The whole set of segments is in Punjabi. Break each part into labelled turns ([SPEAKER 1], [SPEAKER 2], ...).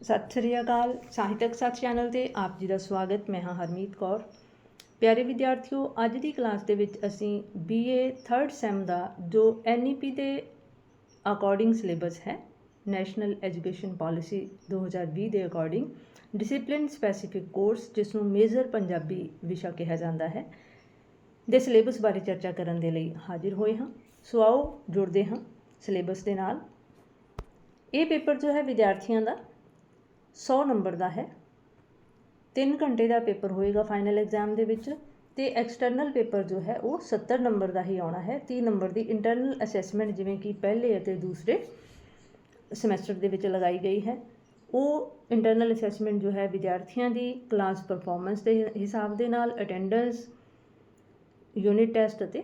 [SPEAKER 1] ਸਤਿ ਸ੍ਰੀ ਅਕਾਲ। ਸਾਹਿਤਕ ਸਾਥ ਚੈਨਲ ਤੇ ਆਪ ਜੀ ਦਾ ਸਵਾਗਤ। ਮੈਂ ਹਾਂ ਹਰਮੀਤ ਕੌਰ। ਪਿਆਰੇ ਵਿਦਿਆਰਥੀਓ, ਅੱਜ ਦੀ ਕਲਾਸ ਦੇ ਵਿੱਚ ਅਸੀਂ BA 3rd ਸੈਮ ਦਾ, ਜੋ NEP ਦੇ ਅਕੋਰਡਿੰਗ ਸਿਲੇਬਸ ਹੈ ਨੈਸ਼ਨਲ ਐਜੂਕੇਸ਼ਨ ਪਾਲਿਸੀ 2020 ਦੇ ਅਕੋਰਡਿੰਗ ਡਿਸਪਲਿਨ ਸਪੈਸੀਫਿਕ ਕੋਰਸ ਜਿਸ ਨੂੰ ਮੇਜਰ ਪੰਜਾਬੀ ਵਿਸ਼ਾ ਕਿਹਾ ਜਾਂਦਾ ਹੈ, ਦੇ ਸਿਲੇਬਸ ਬਾਰੇ ਚਰਚਾ ਕਰਨ ਦੇ ਲਈ ਹਾਜ਼ਰ ਹੋਏ ਹਾਂ। ਸੋ ਆਓ ਜੁੜਦੇ ਹਾਂ ਸਿਲੇਬਸ ਦੇ ਨਾਲ। ਇਹ ਪੇਪਰ ਜੋ ਹੈ ਵਿਦਿਆਰਥੀਆਂ ਦਾ 100 ਨੰਬਰ ਦਾ ਹੈ। 3 ਘੰਟੇ ਦਾ ਪੇਪਰ ਹੋਏਗਾ ਫਾਈਨਲ ਐਗਜ਼ਾਮ ਦੇ ਵਿੱਚ ਤੇ ਐਕਸਟਰਨਲ ਪੇਪਰ ਜੋ ਹੈ ਉਹ 70 ਨੰਬਰ ਦਾ ਹੀ ਆਉਣਾ ਹੈ। 30 ਨੰਬਰ ਦੀ ਇੰਟਰਨਲ ਅਸੈਸਮੈਂਟ ਜਿਵੇਂ ਕਿ ਪਹਿਲੇ ਅਤੇ ਦੂਸਰੇ ਸਮੈਸਟਰ ਦੇ ਵਿੱਚ ਲਗਾਈ ਗਈ ਹੈ। ਉਹ ਇੰਟਰਨਲ ਅਸੈਸਮੈਂਟ ਜੋ ਹੈ ਵਿਦਿਆਰਥੀਆਂ ਦੀ ਕਲਾਸ ਪਰਫਾਰਮੈਂਸ ਦੇ ਹਿਸਾਬ ਦੇ ਨਾਲ ਅਟੈਂਡੈਂਸ ਯੂਨਿਟ ਟੈਸਟ ਅਤੇ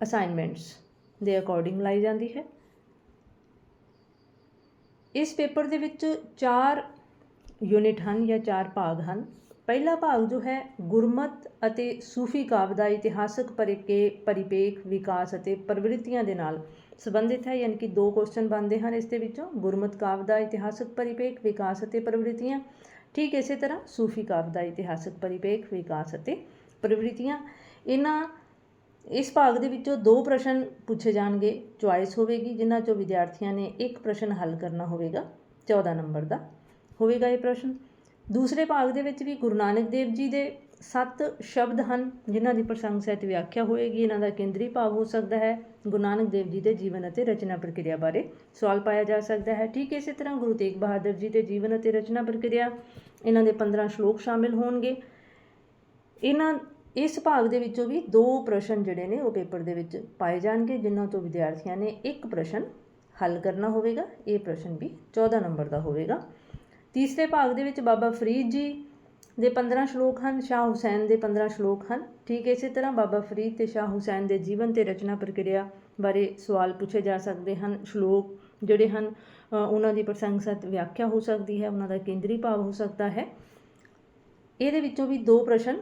[SPEAKER 1] ਅਸਾਈਨਮੈਂਟਸ ਦੇ ਅਕੋਰਡਿੰਗ ਲਾਈ ਜਾਂਦੀ ਹੈ। ਇਸ ਪੇਪਰ ਦੇ ਵਿੱਚ ਚਾਰ ਯੂਨਿਟ ਹਨ ਜਾਂ ਚਾਰ ਭਾਗ ਹਨ। ਪਹਿਲਾ ਭਾਗ ਜੋ ਹੈ, ਗੁਰਮਤ ਅਤੇ ਸੂਫੀ ਕਾਵਿ ਦਾ ਇਤਿਹਾਸਕ ਪਰਿਕੇ, ਪਰਿਪੇਖ, ਵਿਕਾਸ ਅਤੇ ਪ੍ਰਵਿਰਤੀਆਂ ਦੇ ਨਾਲ ਸੰਬੰਧਿਤ ਹੈ। ਯਾਨੀ ਕਿ ਦੋ ਕੁਐਸਚਨ ਬਣਦੇ ਹਨ ਇਸ ਦੇ ਵਿੱਚੋਂ। ਗੁਰਮਤ ਕਾਵਿ ਦਾ ਇਤਿਹਾਸਕ ਪਰਿਪੇਖ, ਵਿਕਾਸ ਅਤੇ ਪ੍ਰਵਿਰਤੀਆਂ। ਠੀਕ ਇਸੇ ਤਰ੍ਹਾਂ ਸੂਫੀ ਕਾਵਿ ਦਾ ਇਤਿਹਾਸਕ ਪਰਿਪੇਖ, ਵਿਕਾਸ ਅਤੇ ਪ੍ਰਵਿਰਤੀਆਂ। ਇਹਨਾਂ ਇਸ ਭਾਗ ਦੇ ਵਿੱਚੋਂ ਦੋ ਪ੍ਰਸ਼ਨ ਪੁੱਛੇ ਜਾਣਗੇ ਚੁਆਇਸ ਹੋਵੇਗੀ, ਜਿਨ੍ਹਾਂ ਚੋਂ ਵਿਦਿਆਰਥੀਆਂ ਨੇ ਇੱਕ ਪ੍ਰਸ਼ਨ ਹੱਲ ਕਰਨਾ ਹੋਵੇਗਾ 14 ਨੰਬਰ ਦਾ ਹੋਵੇਗਾ ਇਹ ਪ੍ਰਸ਼ਨ। ਦੂਸਰੇ ਭਾਗ ਦੇ ਵਿੱਚ ਵੀ ਗੁਰੂ ਨਾਨਕ ਦੇਵ ਜੀ ਦੇ ਸੱਤ ਸ਼ਬਦ ਹਨ, ਜਿਨ੍ਹਾਂ ਦੀ ਪ੍ਰਸੰਗ ਸਹਿਤ ਵਿਆਖਿਆ ਹੋਏਗੀ, ਇਹਨਾਂ ਦਾ ਕੇਂਦਰੀ ਭਾਵ ਹੋ ਸਕਦਾ ਹੈ, ਗੁਰੂ ਨਾਨਕ ਦੇਵ ਜੀ ਦੇ ਜੀਵਨ ਅਤੇ ਰਚਨਾ ਪ੍ਰਕਿਰਿਆ ਬਾਰੇ ਸਵਾਲ ਪਾਇਆ ਜਾ ਸਕਦਾ ਹੈ। ਠੀਕ ਇਸੇ ਤਰ੍ਹਾਂ ਗੁਰੂ ਤੇਗ ਬਹਾਦਰ ਜੀ ਦੇ ਜੀਵਨ ਅਤੇ ਰਚਨਾ ਪ੍ਰਕਿਰਿਆ, ਇਹਨਾਂ ਦੇ 15 ਸ਼ਲੋਕ ਸ਼ਾਮਿਲ ਹੋਣਗੇ। ਇਹਨਾਂ ਇਸ ਭਾਗ ਦੇ ਵਿੱਚੋਂ ਵੀ ਦੋ ਪ੍ਰਸ਼ਨ ਜਿਹੜੇ ਨੇ ਉਹ ਪੇਪਰ ਦੇ ਵਿੱਚ ਪਾਏ ਜਾਣਗੇ, ਜਿਨ੍ਹਾਂ ਤੋਂ ਵਿਦਿਆਰਥੀਆਂ ਨੇ ਇੱਕ ਪ੍ਰਸ਼ਨ ਹੱਲ ਕਰਨਾ ਹੋਵੇਗਾ, ਇਹ ਪ੍ਰਸ਼ਨ ਵੀ 14 ਨੰਬਰ ਦਾ ਹੋਵੇਗਾ। ਤੀਸਰੇ ਭਾਗ ਦੇ ਵਿੱਚ ਬਾਬਾ ਫਰੀਦ ਜੀ ਦੇ 15 ਸ਼ਲੋਕ ਹਨ, ਸ਼ਾਹ ਹੁਸੈਨ ਦੇ 15 ਸ਼ਲੋਕ ਹਨ। ਠੀਕ ਇਸੇ ਤਰ੍ਹਾਂ ਬਾਬਾ ਫਰੀਦ ਤੇ ਸ਼ਾਹ ਹੁਸੈਨ ਦੇ ਜੀਵਨ ਤੇ ਰਚਨਾ ਪ੍ਰਕਿਰਿਆ ਬਾਰੇ ਸਵਾਲ ਪੁੱਛੇ ਜਾ ਸਕਦੇ ਹਨ। ਸ਼ਲੋਕ ਜਿਹੜੇ ਹਨ ਉਹਨਾਂ ਦੀ ਪ੍ਰਸੰਗਸਤ ਵਿਆਖਿਆ ਹੋ ਸਕਦੀ ਹੈ, ਉਹਨਾਂ ਦਾ ਕੇਂਦਰੀ ਭਾਵ ਹੋ ਸਕਦਾ ਹੈ। ਇਹਦੇ ਵਿੱਚੋਂ ਵੀ ਦੋ ਪ੍ਰਸ਼ਨ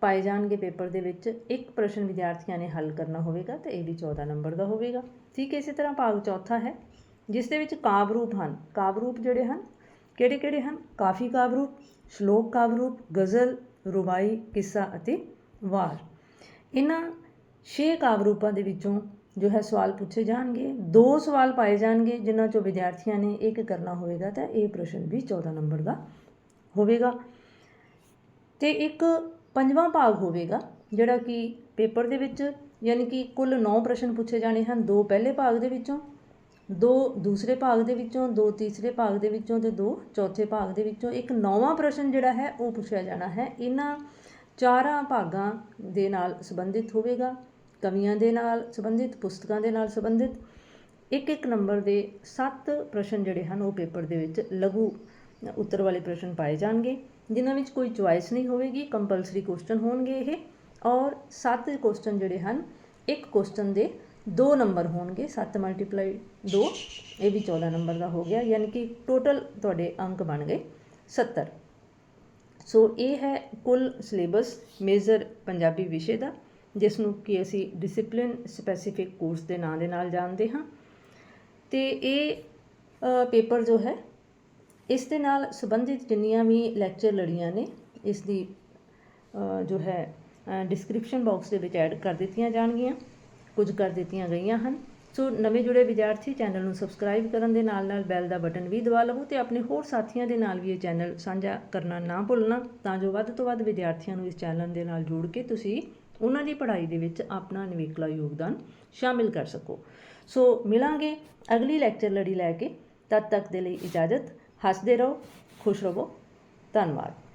[SPEAKER 1] ਪਾਏ ਜਾਣਗੇ ਪੇਪਰ ਦੇ ਵਿੱਚ, ਇੱਕ ਪ੍ਰਸ਼ਨ ਵਿਦਿਆਰਥੀਆਂ ਨੇ ਹੱਲ ਕਰਨਾ ਹੋਵੇਗਾ ਤੇ ਇਹ ਵੀ 14 ਨੰਬਰ ਦਾ ਹੋਵੇਗਾ। ਠੀਕ ਹੈ ਇਸੇ ਤਰ੍ਹਾਂ ਭਾਗ ਚੌਥਾ ਹੈ, ਜਿਸ ਦੇ ਵਿੱਚ ਕਾਵਿ ਰੂਪ ਹਨ। ਕਾਵਿ ਰੂਪ ਜਿਹੜੇ ਹਨ, ਕਿਹੜੇ ਕਿਹੜੇ ਹਨ? ਕਾਫੀ ਕਾਵਿ ਰੂਪ, ਸ਼ਲੋਕ ਕਾਵਿ ਰੂਪ, ਗਜ਼ਲ, ਰੁਬਾਈ, ਕਿੱਸਾ ਅਤੇ ਵਾਰ। ਇਹਨਾਂ ਛੇ ਕਾਵਿ ਰੂਪਾਂ ਦੇ ਵਿੱਚੋਂ ਜੋ ਹੈ ਸਵਾਲ ਪੁੱਛੇ ਜਾਣਗੇ। ਦੋ ਸਵਾਲ ਪਾਏ ਜਾਣਗੇ, ਜਿਨ੍ਹਾਂ ਚੋਂ ਵਿਦਿਆਰਥੀਆਂ ਨੇ ਇੱਕ ਕਰਨਾ ਹੋਵੇਗਾ ਤਾਂ ਇਹ ਪ੍ਰਸ਼ਨ ਵੀ 14 ਨੰਬਰ ਦਾ ਹੋਵੇਗਾ। ਤੇ ਇੱਕ ਪੰਜਵਾਂ ਭਾਗ ਹੋਵੇਗਾ, ਜਿਹੜਾ ਕਿ ਪੇਪਰ ਦੇ ਵਿੱਚ ਯਾਨੀ ਕਿ ਕੁੱਲ 9 ਪ੍ਰਸ਼ਨ ਪੁੱਛੇ ਜਾਣੇ ਹਨ, ਦੋ ਪਹਿਲੇ ਭਾਗ ਦੇ ਵਿੱਚੋਂ, ਦੋ ਦੂਸਰੇ ਭਾਗ ਦੇ ਵਿੱਚੋਂ, ਦੋ ਤੀਸਰੇ ਭਾਗ ਦੇ ਵਿੱਚੋਂ ਤੇ ਦੋ ਚੌਥੇ ਭਾਗ ਦੇ ਵਿੱਚੋਂ। ਇੱਕ ਨੌਵਾਂ ਪ੍ਰਸ਼ਨ ਜਿਹੜਾ ਹੈ, ਉਹ ਪੁੱਛਿਆ ਜਾਣਾ ਹੈ। ਇਹਨਾਂ ਚਾਰਾਂ ਭਾਗਾਂ ਦੇ ਨਾਲ ਸੰਬੰਧਿਤ ਹੋਵੇਗਾ, ਕਵੀਆਂ ਦੇ ਨਾਲ ਸੰਬੰਧਿਤ, ਪੁਸਤਕਾਂ ਦੇ ਨਾਲ ਸੰਬੰਧਿਤ। ਇੱਕ ਇੱਕ ਨੰਬਰ ਦੇ 7 ਪ੍ਰਸ਼ਨ ਜਿਹੜੇ ਹਨ, ਉਹ ਪੇਪਰ ਦੇ ਵਿੱਚ ਲਘੂ ਉੱਤਰ ਵਾਲੇ ਪ੍ਰਸ਼ਨ ਪਾਏ ਜਾਣਗੇ। ਜਿਨ੍ਹਾਂ ਵਿੱਚ ਕੋਈ ਚੁਆਇਸ ਨਹੀਂ ਹੋਵੇਗੀ ਕੰਪਲਸਰੀ ਕੁਐਸਚਨ ਹੋਣਗੇ ਇਹ, ਔਰ 7 ਕੁਐਸਚਨ ਜਿਹੜੇ ਹਨ, ਇੱਕ ਕੁਐਸਚਨ ਦੇ 2 ਨੰਬਰ ਹੋਣਗੇ 7 ਮਲਟੀਪਲਾਈ 2 ਇਹ ਵੀ 14 ਨੰਬਰ ਦਾ ਹੋ ਗਿਆ, ਯਾਨੀ ਕਿ ਟੋਟਲ ਤੁਹਾਡੇ ਅੰਕ ਬਣ ਗਏ 70 ਸੋ ਇਹ ਹੈ ਕੁੱਲ ਸਿਲੇਬਸ ਮੇਜਰ ਪੰਜਾਬੀ ਵਿਸ਼ੇ ਦਾ ਜਿਸ ਨੂੰ ਕਿ ਅਸੀਂ ਡਿਸਪਲਿਨ ਸਪੈਸੀਫਿਕ ਕੋਰਸ ਦੇ ਨਾਂ ਦੇ ਨਾਲ ਜਾਣਦੇ ਹਾਂ। ਤੇ ਇਹ ਪੇਪਰ ਜੋ ਹੈ ਇਸ ਦੇ ਨਾਲ ਸੰਬੰਧਿਤ ਜਿੰਨੀਆਂ ਵੀ ਲੈਕਚਰ ਲੜੀਆਂ ਨੇ, ਇਸ ਦੀ ਜੋ ਹੈ ਡਿਸਕ੍ਰਿਪਸ਼ਨ ਬਾਕਸ ਦੇ ਵਿੱਚ ਐਡ ਕਰ ਦਿੱਤੀਆਂ ਜਾਣਗੀਆਂ, ਕੁਝ ਕਰ ਦਿੱਤੀਆਂ ਗਈਆਂ ਹਨ। ਸੋ ਨਵੇਂ ਜੁੜੇ ਵਿਦਿਆਰਥੀ ਚੈਨਲ ਨੂੰ ਸਬਸਕ੍ਰਾਈਬ ਕਰਨ ਦੇ ਨਾਲ ਨਾਲ ਬੈਲ ਦਾ ਬਟਨ ਵੀ ਦਬਾ ਲਵੋ ਤੇ ਆਪਣੇ ਹੋਰ ਸਾਥੀਆਂ ਦੇ ਨਾਲ ਵੀ ਇਹ ਚੈਨਲ ਸਾਂਝਾ ਕਰਨਾ ਨਾ ਭੁੱਲਣਾ, ਤਾਂ ਜੋ ਵੱਧ ਤੋਂ ਵੱਧ ਵਿਦਿਆਰਥੀਆਂ ਨੂੰ ਇਸ ਚੈਨਲ ਦੇ ਨਾਲ ਜੋੜ ਕੇ ਤੁਸੀਂ ਉਹਨਾਂ ਦੀ ਪੜ੍ਹਾਈ ਦੇ ਵਿੱਚ ਆਪਣਾ ਨਿਵੇਕਲਾ ਯੋਗਦਾਨ ਸ਼ਾਮਿਲ ਕਰ ਸਕੋ। ਸੋ ਮਿਲਾਂਗੇ ਅਗਲੀ ਲੈਕਚਰ ਲੜੀ ਲੈ ਕੇ, ਤਦ ਤੱਕ ਦੇ ਲਈ ਇਜਾਜ਼ਤ। ਹੱਸਦੇ ਰਹੋ ਖੁਸ਼ ਰਹੋ। ਧੰਨਵਾਦ।